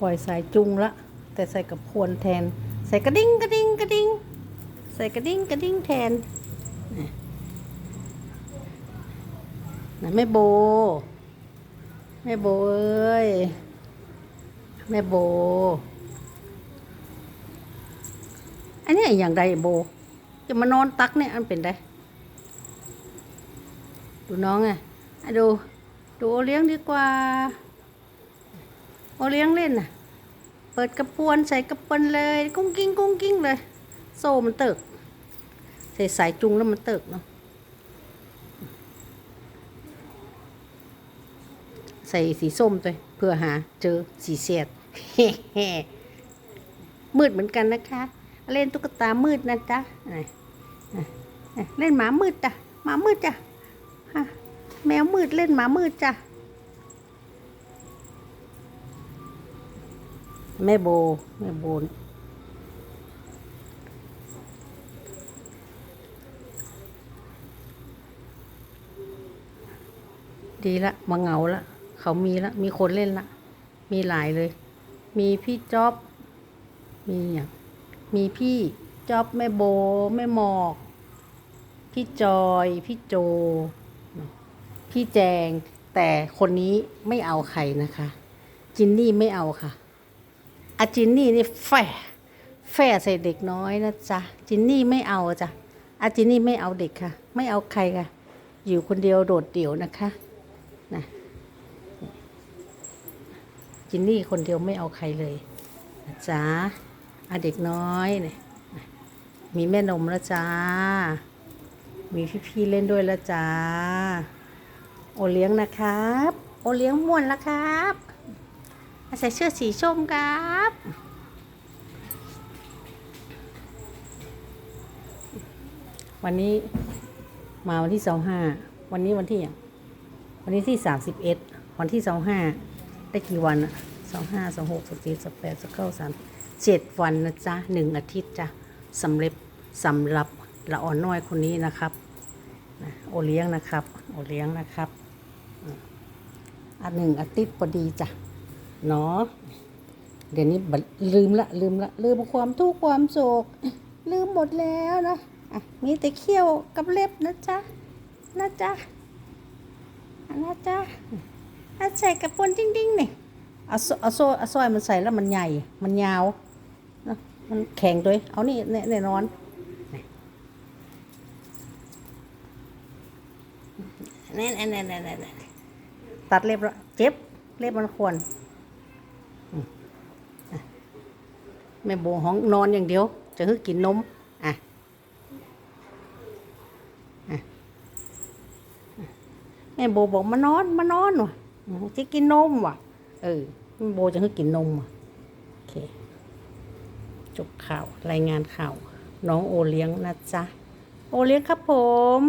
ปล่อยสายจุงละ แต่ใส่กับพวนแทน ใส่กระดิ่งกระดิ่งกระดิ่งใส่กระดิ่งกระดิ่งแทนนะแม่โบแม่โบเอ้ยแม่โบ อันนี้อย่างใดโบ จะมานอนตักเนี่ยอันเป็นไดดูน้องไงอะดู ดูโอเลี้ยงดีกว่า โอเลี้ยงเล่นน่ะ เปิดกระปวนใส่กระปวนเลย กุ้งกิ้งกุ้งกิ้งเลย โซ่มันเติก ใส่สายจุงแล้วมันเติกเนาะ ใส่สีส้มตัวเพื่อหาเจอสีเสียดมืดเหมือนกันนะคะ เล่นตุ๊กตามืดนะจ๊ะเล่นหมามืดจ้ะหมามืดจ้ะแมวมืดเล่นหมามืดจ้ะ แม่โบ แม่โบนดีละมาเหงาละ เขามีละ มีคนเล่นละ มีหลายเลย มีพี่จ๊อบ มีอย่างมีพี่จ๊อบแม่โบ แม่หมอก พี่จอย พี่โจ พี่แจง แต่คนนี้ไม่เอาใครนะคะ จินนี่ไม่เอาค่ะ อาจินนี่นี่แฝแฝใส่เด็กน้อยนะจ๊ะจินนี่ไม่เอาจ้ะอาจินนี่ไม่เอาเด็กค่ะ ไม่เอาใครค่ะ อยู่คนเดียวโดดเดี่ยวนะคะนะจินนี่คนเดียวไม่เอาใครเลยนะจ๊ะอาเด็กน้อยเนี่ยมีแม่นมแล้วจ้า มีพี่ๆเล่นด้วยแล้วจ้า โอเลี้ยงนะครับ โอเลี้ยงม่วนแล้วครับ ใส่เสื้อสีส้มครับวันนี้มาวันที่สองห้าวันนี้วันที่อย่างวันนี้ที่สามสิบเอ็ดวันที่สองห้าได้กี่วันอะสองห้าสองหกสองเจ็ดสองแปดสองเก้าสามเจ็ดวันนะจ๊ะหนึ่งอาทิตย์จ้ะสำเร็จสำหรับละอ่อนน้อยคนนี้นะครับโอเลี้ยงนะครับ โอเลี้ยงนะครับอันหนึ่งอาทิตย์พอดีจ้ะ เนาะเดี๋ยวนี้บัดลืมละลืมละลืมความทุกข์ความโศก ลืมหมดแล้วนะอะมีแต่เขี้ยวกับเล็บนะจ๊ะนะจ๊ะนะจ๊ะอะใส่กระปุนดิ้งดิ้งนี่เอาเอาโซ่เอาสร้อยมันใส่แล้วมันใหญ่ มันยาวนะมันแข็งด้วย เอานี่แน่แน่นอนนี่นี่นี่นี่นี่ตัดเล็บแล้วเจ็บ เล็บมันควรอืมอะ แม่โบห้องนอนอย่างเดียว จะให้กินนมอะอะแม่โบบอกมานอนมานอนว่ะจะกินนมว่ะ เออแม่โบจะให้กินนมว่ะโอเค จบข่าวรายงานข่าว น้องโอเลี้ยงนะจ๊ะ โอเลี้ยงครับผม